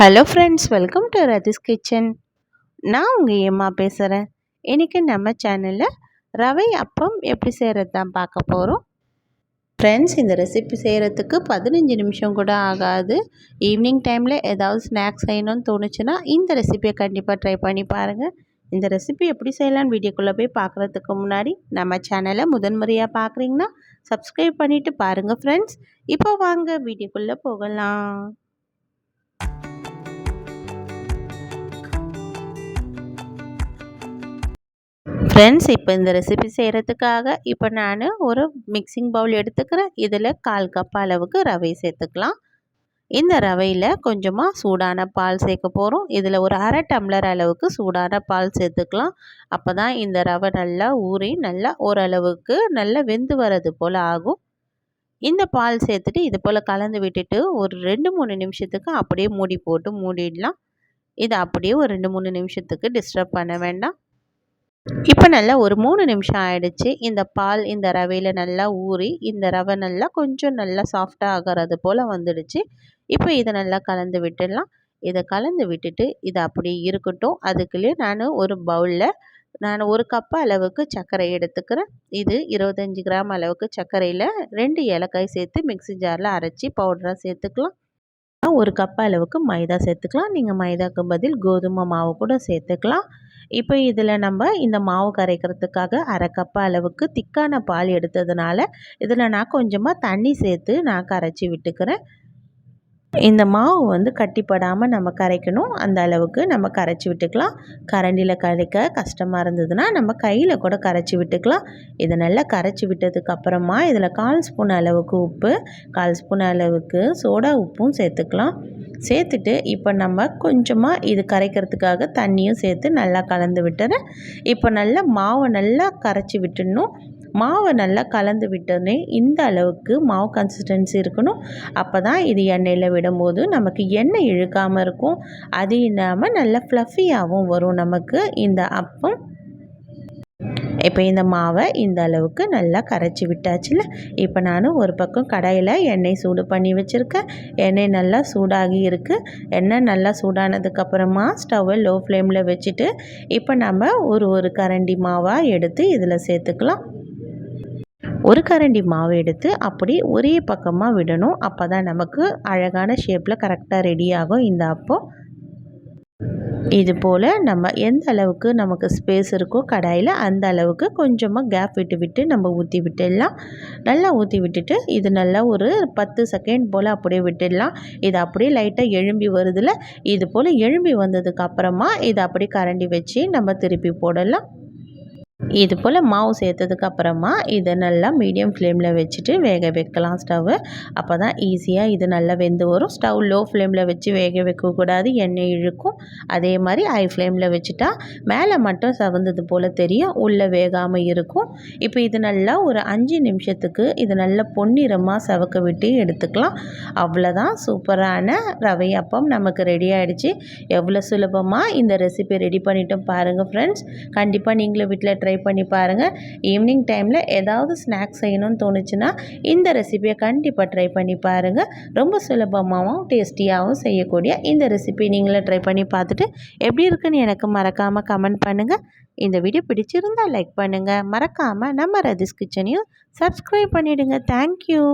Hello friends welcome to Rathi's kitchen நான் உங்கள் ஏம்மா பேசுகிறேன் இன்றைக்கி நம்ம சேனலில் ரவை அப்பம் எப்படி செய்கிறது தான் பார்க்க போகிறோம் ஃப்ரெண்ட்ஸ் இந்த ரெசிபி செய்கிறதுக்கு பதினஞ்சு நிமிஷம் கூட ஆகாது. ஈவினிங் டைமில் ஏதாவது ஸ்நாக்ஸ் செய்யணும்னு தோணுச்சுன்னா இந்த ரெசிபியை கண்டிப்பாக ட்ரை பண்ணி பாருங்கள் இந்த ரெசிபி எப்படி செய்யலான்னு வீடியோக்குள்ளே போய் பார்க்குறதுக்கு முன்னாடி நம்ம சேனலை முதன்முறையாக பார்க்குறீங்கன்னா சப்ஸ்கிரைப் பண்ணிவிட்டு பாருங்கள் ஃப்ரெண்ட்ஸ் இப்போ வாங்க வீடியோக்குள்ளே போகலாம். ஃப்ரெண்ட்ஸ் இப்போ இந்த ரெசிபி செய்கிறதுக்காக இப்போ நான் ஒரு மிக்சிங் பவுல் எடுத்துக்கிறேன். இதில் கால் கப் அளவுக்கு ரவை சேர்த்துக்கலாம். இந்த ரவையில் கொஞ்சமாக சூடான பால் சேர்க்க போகிறோம் இதில் ஒரு அரை டம்ளர் அளவுக்கு சூடான பால் சேர்த்துக்கலாம். அப்போ தான் இந்த ரவை நல்லா ஊறி நல்லா ஓரளவுக்கு நல்லா வெந்து வர்றது போல் ஆகும். இந்த பால் சேர்த்துட்டு இது போல் கலந்து விட்டுட்டு ஒரு ரெண்டு மூணு நிமிஷத்துக்கு அப்படியே மூடி போட்டு மூடிடலாம். இதை அப்படியே ஒரு ரெண்டு மூணு நிமிஷத்துக்கு டிஸ்டர்ப் பண்ண வேண்டாம். இப்போ நல்லா ஒரு மூணு நிமிஷம் ஆயிடுச்சு. இந்த பால் இந்த ரவையில் நல்லா ஊறி இந்த ரவை நல்லா கொஞ்சம் நல்லா சாஃப்டாக ஆகிறது போல் வந்துடுச்சு. இப்போ இதை நல்லா கலந்து விட்டுடலாம். இதை கலந்து விட்டுட்டு இது அப்படி இருக்கட்டும். அதுக்குள்ளே நான் ஒரு பவுலில் நான் ஒரு கப்பு அளவுக்கு சர்க்கரை எடுத்துக்கிறேன். இது இருபத்தஞ்சி கிராம் அளவுக்கு சர்க்கரையில் ரெண்டு ஏலக்காய் சேர்த்து மிக்சி ஜாரில் அரைச்சி பவுடராக சேர்த்துக்கலாம். ஒரு கப் அளவுக்கு மைதா சேர்த்துக்கலாம். நீங்கள் மைதாக்கு பதில் கோதுமை மாவு கூட சேர்த்துக்கலாம். இப்போ இதில் நம்ம இந்த மாவு கரைக்கிறதுக்காக அரை கப் அளவுக்கு திக்கான பால் எடுத்ததுனால இதில் நான் கொஞ்சமாக தண்ணி சேர்த்து நான் கரைச்சி விட்டுக்கிறேன். இந்த மாவு வந்து கட்டிப்படாமல் நம்ம கரைக்கணும். அந்த அளவுக்கு நம்ம கரைச்சி விட்டுக்கலாம். கரண்டியில் கரைக்க கஷ்டமாக இருந்ததுன்னா நம்ம கையில் கூட கரைச்சி விட்டுக்கலாம். இதை நல்லா கரைச்சி விட்டதுக்கப்புறமா இதில் கால் ஸ்பூன் அளவுக்கு உப்பு கால் ஸ்பூன் அளவுக்கு சோடா உப்பும் சேர்த்துக்கலாம். சேர்த்துட்டு இப்போ நம்ம கொஞ்சமாக இது கரைக்கிறதுக்காக தண்ணியும் சேர்த்து நல்லா கலந்து விட்டுறேன். இப்போ நல்லா மாவை நல்லா கரைச்சி விட்டுடணும். மாவை நல்லா கலந்து விட்டோன்னே இந்த அளவுக்கு மாவு கன்சிஸ்டன்சி இருக்கணும். அப்போ தான் இது எண்ணெயில் விடும்போது நமக்கு எண்ணெய் இழுக்காமல் இருக்கும். அது இல்லாமல் நல்லா ஃப்ளஃபியாகவும் வரும் நமக்கு இந்த அப்பம். இப்போ இந்த மாவை இந்த அளவுக்கு நல்லா கரைச்சி விட்டாச்சுல. இப்போ நான் ஒரு பக்கம் கடாயில் எண்ணெய் சூடு பண்ணி வச்சுருக்கேன். எண்ணெய் நல்லா சூடாகி இருக்குது எண்ணெய் நல்லா சூடானதுக்கப்புறமா ஸ்டவ்வை லோ ஃப்ளேமில் வச்சுட்டு இப்போ நம்ம ஒரு ஒரு கரண்டி மாவாக எடுத்து இதில் சேர்த்துக்கலாம். ஒரு கரண்டி மாவு எடுத்து அப்படி ஒரே பக்கமாக விடணும். அப்போ தான் நமக்கு அழகான ஷேப்பில் கரெக்டாக ரெடி ஆகும் இந்த அப்போ. இது போல் நம்ம எந்த அளவுக்கு நமக்கு ஸ்பேஸ் இருக்கோ கடாயில் அந்த அளவுக்கு கொஞ்சமாக கேப் விட்டு விட்டு நம்ம ஊற்றி விட்டுடலாம். நல்லா ஊற்றி விட்டுட்டு இது நல்லா ஒரு பத்து செகண்ட் போல் அப்படியே விட்டுடலாம். இது அப்படியே லைட்டாக எழும்பி வருதில்ல இது போல் எழும்பி வந்ததுக்கு அப்புறமா இதை அப்படியே கரண்டி வச்சு நம்ம திருப்பி போடலாம். இது போல் மாவு சேர்த்ததுக்கு அப்புறமா இதை நல்லா மீடியம் ஃப்ளேமில் வச்சுட்டு வேக வைக்கலாம் ஸ்டவ்வு அப்போ தான் ஈஸியாக இது நல்லா வெந்து வரும். ஸ்டவ் லோ ஃப்ளேமில் வச்சு வேக வைக்கக்கூடாது எண்ணெய் இழுக்கும். அதே மாதிரி ஹை ஃப்ளேமில் வச்சுட்டா மேலே மட்டும் சவந்தது போல் தெரியும். உள்ளே வேகாமல் இருக்கும். இப்போ இது நல்லா ஒரு அஞ்சு நிமிஷத்துக்கு இது நல்லா பொன்னிறமாக சவக்க விட்டு எடுத்துக்கலாம். அவ்வளோதான் சூப்பரான ரவை அப்பம் நமக்கு ரெடி ஆகிடுச்சு எவ்வளோ சுலபமாக இந்த ரெசிபி ரெடி பண்ணிட்டோம் பாருங்கள் ஃப்ரெண்ட்ஸ் கண்டிப்பாக நீங்களும் வீட்டில் ட்ரை பண்ணி பாருங்கள் ஈவினிங் டைமில் ஏதாவது ஸ்நாக்ஸ் செய்யணும்னு தோணுச்சுன்னா இந்த ரெசிபியை கண்டிப்பாக ட்ரை பண்ணி பாருங்கள் ரொம்ப சுலபமாகவும் டேஸ்டியாகவும் செய்யக்கூடிய இந்த ரெசிபி நீங்களே ட்ரை பண்ணி பார்த்துட்டு எப்படி இருக்குன்னு எனக்கு மறக்காமல் கமெண்ட் பண்ணுங்கள் இந்த வீடியோ பிடிச்சிருந்தால் லைக் பண்ணுங்கள் மறக்காமல் நம்ம ரதிஸ் கிச்சனையும் சப்ஸ்கிரைப் பண்ணிவிடுங்க தேங்க்யூ